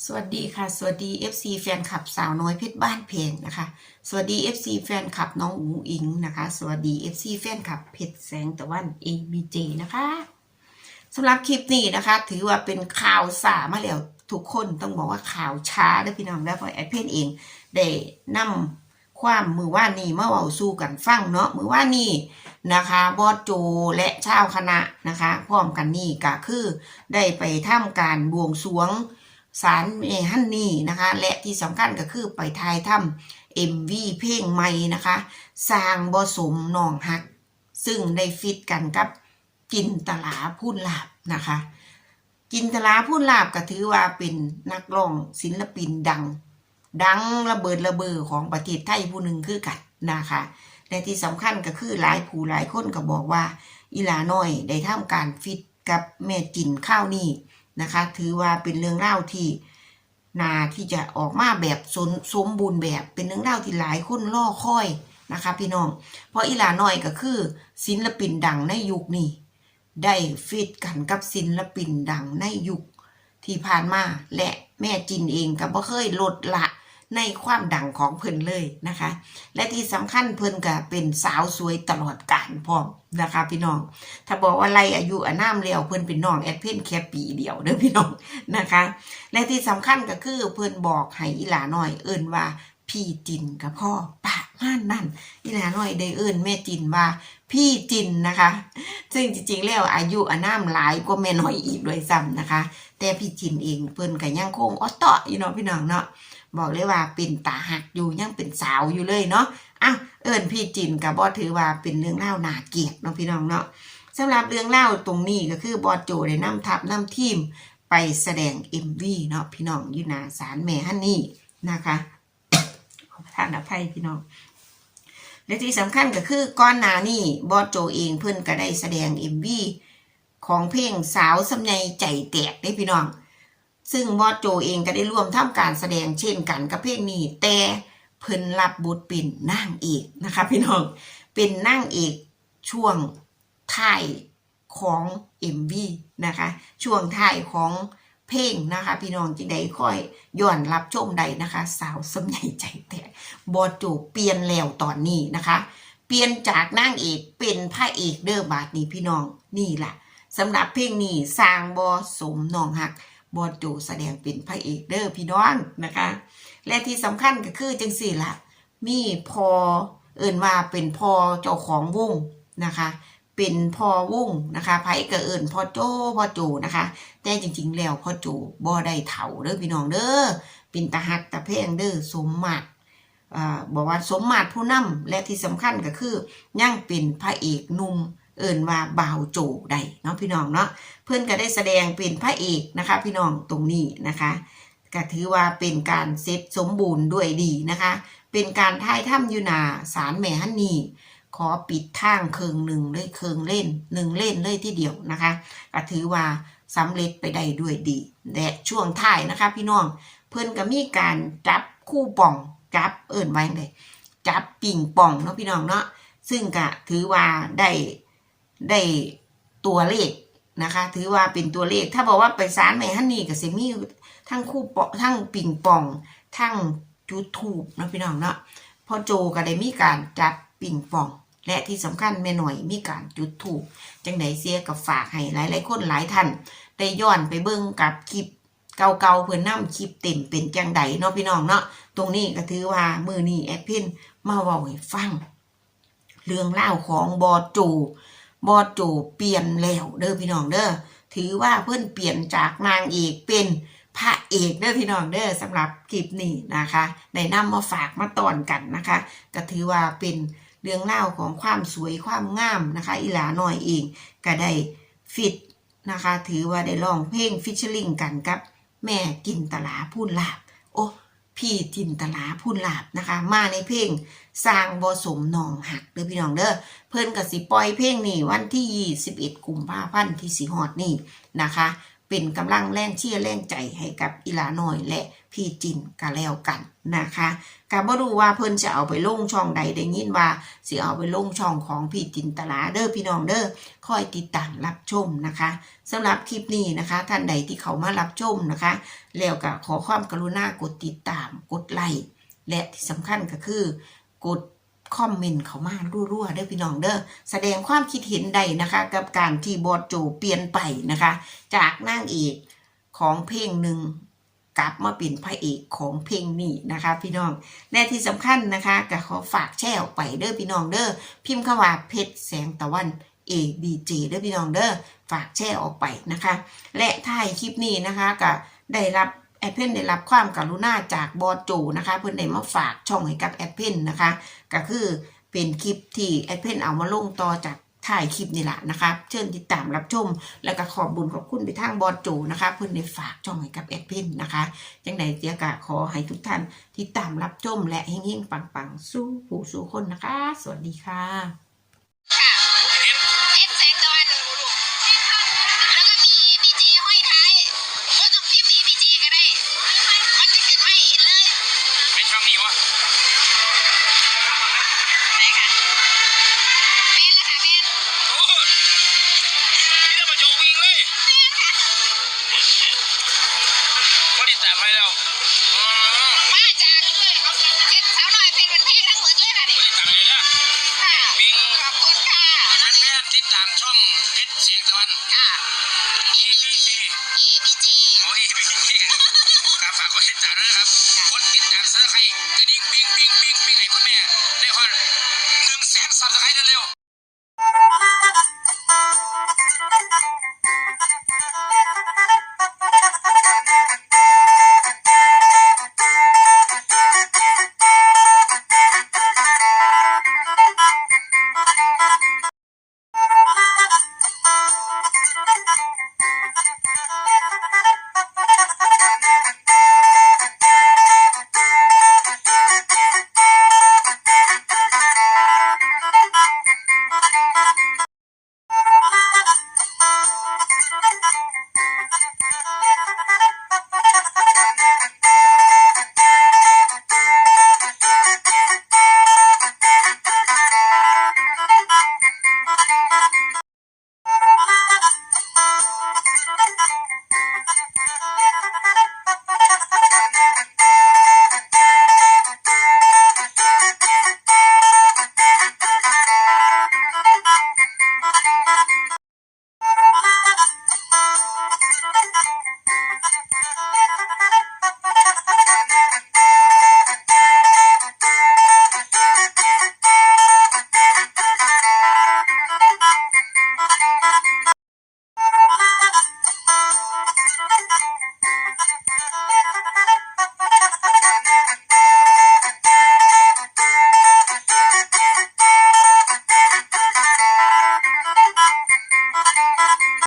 สวัสดีค่ะ สวัสดี FC แฟนคลับสาวน้อยเพชรบ้านเพลงนะคะ สวัสดี FC แฟนคลับน้องอุ๋อิงนะคะ สวัสดี FC แฟนคลับเพชรแสงตะวัน ABJ นะคะสำหรับคลิปนี้นะคะ ถือว่าเป็นข่าวสามาแล้วทุกคนต้องบอกว่าข่าวช้าด้อพี่น้องแล้วเพราะแอดเพนเองได้นำความมือว่านี่มาเว้าสู้กันฟังเนาะมือว่านี่นะคะบอสโจและชาวคณะนะคะ พร้อมกันนี่ก็คือได้ไปทำการบวงสรวง สารเมฮันนี่นะคะ และที่สำคัญก็คือไปถ่ายทำเอ็มวีเพลงใหม่นะคะสร้างบอสมนองฮัก ซึ่งได้ฟิตกันกับกินตลาพูนลาบนะคะ กินตลาพูนลาบก็ถือว่าเป็นนักร้องศิลปินดัง ดังระเบิดระเบ้อของประเทศไทยผู้หนึ่งคือกันนะคะและที่สำคัญก็คือหลายผู้หลายคนก็บอกว่า อีหลาน้อยได้ทำการฟิตกับแม่จินข้าวนี่ นะคะ ถือว่าเป็นเรื่องเล่าที่นาที่จะออกมาแบบสมสมบูรณ์แบบเป็นเรื่องเล่าที่หลายคนล่อคอยนะคะ พี่น้อง เพราะอีหลาน้อยก็คือ ศิลปินดังในยุคนี้ ได้ฟิตกันกับศิลปินดังในยุคที่ผ่านมาและแม่จินเองก็บ่เคยลดละ ในความดังของเพิ่นเลยนะคะ และที่สำคัญเพิ่นก็เป็นสาวสวยตลอดกาลพร้อมนะคะ พี่น้อง ถ้าบอกว่าไล่อายุอนามเลียวเพิ่นเป็นน้องแอดเพนแค่ปีเดียวเด้อพี่น้องนะคะ และที่สำคัญก็คือเพิ่นบอกให้อีหลาน้อยเอิ้นว่าพี่จินกับพ่อปะม่านนั่นอีหลาน้อยได้เอิ้นแม่จินว่าพี่จินนะคะ ซึ่งจริงๆแล้วอายุอานามหลายกว่าแม่น้อยอีกด้วยซ้ำนะคะ แต่พี่จินเองเพิ่นก็ยังคงอ้อเตะอยู่เนาะพี่น้องเนาะ บอกเลยว่าเป็นตาหักอยู่ยังเป็นสาวอยู่เลยเนาะอ้าวเอิ้นพี่จินกับบอถือว่าเป็นเรื่องเล่าวนาเกียรติเนาะพี่น้องเนาะสำหรับเรื่องเล่าตรงนี้ก็คือบอสโจได้นำทัพนำทีมไปแสดง MV เนาะพี่น้องอยู่นาศาลแม่ฮันนี่นะคะขอประทานอภัยพี่น้องและที่สำคัญก็คือก่อนหน้านี้บอสโจเองเพิ่อนก็ได้แสดง MV ของเพลงสาวสำไยใจแตกได้พี่น้อง ซึ่งบอสโจเองก็ได้ร่วมทำการแสดงเช่นกันกับเพลงนี้แต่เพิ่นรับบทเป็นนางเอกนะคะพี่น้องเป็นนางเอกช่วงท้ายของ MV นะคะ ช่วงท้ายของเพลงนะคะ พี่น้องจึงได้ค่อยย้อนรับชมใดนะคะ สาวสำใหญ่ใจแตกบอสโจเปลี่ยนแล้วตอนนี้นะคะ เปลี่ยนจากนางเอกเป็นพระเอกเด้อบาทนี้พี่น้องนี่แหละสำหรับเพลงนี้สร้างบอสมนองหัก บอสโจแสดงเป็นพระเอกเด้อพี่น้องนะคะ และที่สำคัญก็คือจังสี่ละมีพอเอิ่นว่าเป็นพอเจ้าของวงนะคะ เป็นพอวงนะคะไผก็เอิ่นพอโจพอโจนะคะ แต่จริง ๆ แล้วพอโจบ่ได้เฒ่าเด้อพี่น้องเด้อเป็นตาหักตาแพงเด้อสมมาตรบอกว่าสมมาตรผู้นำและที่สำคัญก็คือ ยั่งเป็นพระเอกหนุ่ม เอิ่นว่าบาวโจได้เนาะพี่น้องเนาะเพื่อนก็ได้แสดงเป็นพระเอกนะคะ พี่น้องตรงนี้นะคะก็ถือว่าเป็นการเซตสมบูรณ์ด้วยดีนะคะ เป็นการถ่ายถ้ำยูนาสารแม่ฮันนี่ขอปิดทางเคืองหนึ่งเลยเคืองเล่นหนึ่งเล่นเลยที่เดียวนะคะก็ถือว่าสำเร็จไปได้ด้วยดีและช่วงท้ายนะคะ พี่น้องเพื่อนก็มีการจับคู่ป่องจับเอิ่นไว้เลยจับปิ่งป่องเนาะพี่น้องเนาะซึ่งก็ถือว่าได้ ได้ตัวเลขนะคะ ถือว่าเป็นตัวเลข ถ้าบอกว่าไปสารแม่ฮันนี่กับเซมี่ทั้งคู่ปอทั้งปิงปอง ทั้งจุดถูกนะพี่น้องเนาะพอโจก็ได้มีการจัดปิงปอง และที่สำคัญแม่หน่อยมีการจุดถูกจังไดเสียกับฝากให้หลายๆคนหลายท่านได้ย้อนไปเบิ่งกับคลิปเก่าๆเพื่อนนำคลิปเต็มเป็นจังไดเนาะพี่น้องเนาะตรงนี้ก็ถือว่ามือนี้แอดเพินมาเว้าให้ฟัง เรื่องเล่าของบอโจ บอโจเปลี่ยนแล้วเด้อพี่น้องเด้อถือว่าเพื่อนเปลี่ยนจากนางเอกเป็นพระเอกเด้อพี่น้องเด้อสำหรับคลิปนี้นะคะได้นำมาฝากมาตอนกันนะคะ ก็ถือว่าเป็นเรื่องเล่าของความสวยความงามนะคะ อีหลาหน่อยเองก็ได้ฟิตนะคะ ถือว่าได้ร้องเพลงฟิชเชอร์ลิงกันกับ แม่กินตลาพูนลาบโอ้ พี่จินตลาพูนหลาบนะคะ มาในเพลงสร้างบสมนองหักเด้อพี่น้องเด้อเพิ่นกับสิปล่อยเพลงนี่วันที่ 21 กุมภาพันธ์ที่สีหอดนี่นะคะ เป็นกำลังแรงเชียร์แรงใจให้กับอีหลาน้อยและพี่จินก็แล้วกันนะคะก็บ่รู้ว่าเพิ่นจะเอาไปลงช่องใดได้ยินว่าสิเอาไปลงช่องของพี่จินตลาเด้อพี่น้องเด้อคอยติดตามรับชมนะคะสำหรับคลิปนี้นะคะ ท่านใดที่เขามารับชมนะคะ แล้วก็ขอความกรุณากดติดตามกดไลค์และที่สำคัญก็คือกด คอมเมนต์เขามารั่วๆเด้อพี่น้องเด้อแสดงความคิดเห็นใดนะคะ กับการที่บอสโจเปลี่ยนไปนะคะ จากนางเอกของเพลงหนึ่งกลับมาเป็นพระเอกของเพลงนี้นะคะ พี่น้องและที่สำคัญนะคะก็ขอฝากแชร์ออกไปเด้อพี่น้องเด้อพิมพ์คำว่าเพชรแสงตะวัน A B J เด้อพี่น้องเด้อฝากแชร์ออกไปนะคะ และท้ายคลิปนี้นะคะก็ได้รับ แอดเพนได้รับความกรุณาจากบอสโจนะคะ เพื่อนได้มาฝากช่องให้กับแอดเพนนะคะ ก็คือเป็นคลิปที่แอดเพนเอามาลงต่อจากถ่ายคลิปนี่แหละนะคะ เชิญติดตามรับชม และก็ขอบบุญขอบคุณไปทางบอสโจนะคะ เพื่อนได้ฝากช่องให้กับแอดเพนนะคะจังใดเจียกะขอให้ทุกท่านติดตามรับชมและเฮงๆปังๆสู้ผู้สู้คนนะคะ สวัสดีค่ะค่ะ ดตามช่องเพชรเสียงตะวัน ค่ะ ABC EBJ โอ้ย ABC ครับฝากกดติดตามด้วยนะครับกดติดตามเสื้อใครกระดิ่งปิ้งปิ้งปิ้งปิ้งให้คุณแม่ได้ฮอด